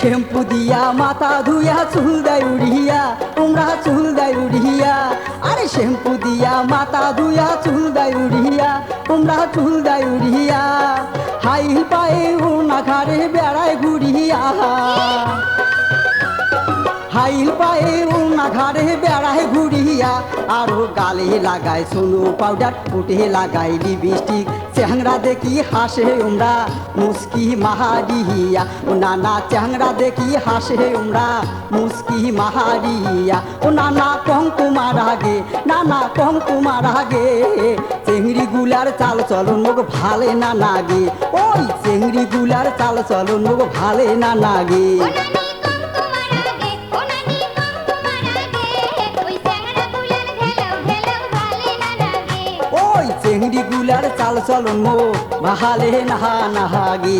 Shampoo দিয়া মাথা ধুইয়া চুল দেয় উড়িয়া, উমরা চুল দেয় উড়িয়া। আরে শ্যাম্পু দিয়া মাথা ধুইয়া চুল দেয় উড়িয়া, উমরা চুল দেয় উড়িয়া। হাই পায়ে উনা ঘাড়ে বেড়ায় ঘুরিয়া। হাইল পায়ে উনা ঘুরিয়া আরও গালে লাগায় সোনো পাউডার ফুটে লাগায় লিপস্টিক চেহাংরা দেখি হাসে উমরা, মুস্কি মাহারিয়া। ও নানা চেহাংরা দেখি হাসে উমরা, মুস্কি মাহারিয়া। ও নানা কম তোমার আগে নানা কম তোমার আগে চেংড়ি গুলার চাল চলন মুখ ভালে না লাগে ওই চেংড়ি গুলার চাল চলন মুখ ভালে না লাগে চাল চলন মো ভালে নাহা নাহাগে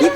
কি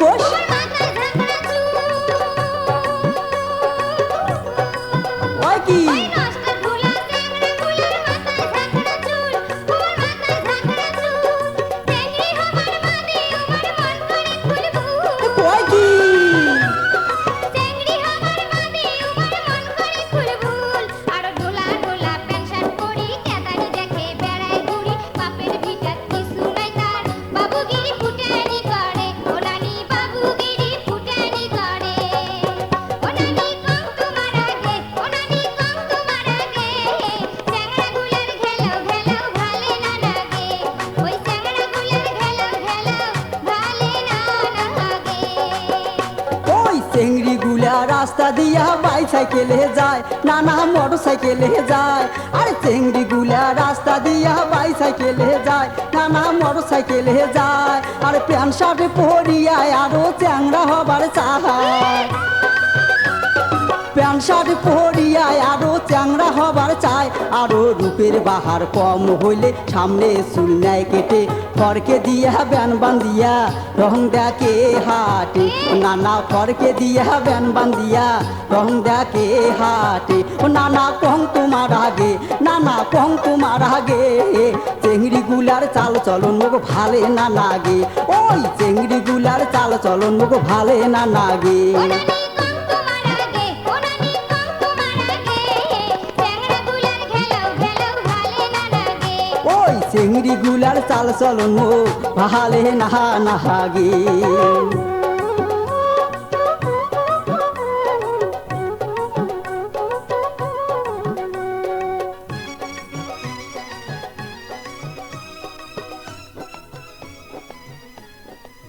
রাস্তা দিয়া বাইসাইকেলে যায়, নানা মোটর সাইকেলে যায়। আর চেংড়ি গুলা রাস্তা দিয়া বাইসাইকেলে যায়, নানা মোটর সাইকেলে যায়। আর প্যান্ট শার্ট পরিয়ায় আরও চ্যাংরা হবার চায় প্যান্ট শার্ট পরিয়ায় আরও চ্যাংরা হবার চায়। আরও রূপের বাহার কম হইলে সামনে চুল নেয় কেটে ফরকে দিয়া ব্যান বান্দিয়া রং দেখে হাটে। নানা ফরকে দিয়া ব্যান বান্দিয়া রং দেখে হাটে। ও নানা কং তোমার আগে, নানা কং তোমার আগে। চেংড়ি গুলার চাল চলন মুখ ভালে না লাগে ওই চেংড়ি গুলার চাল চলন মুখ ভালে না লাগে চেংড়ি গুলার চাল চলন ভালে নাহা নাহাগে।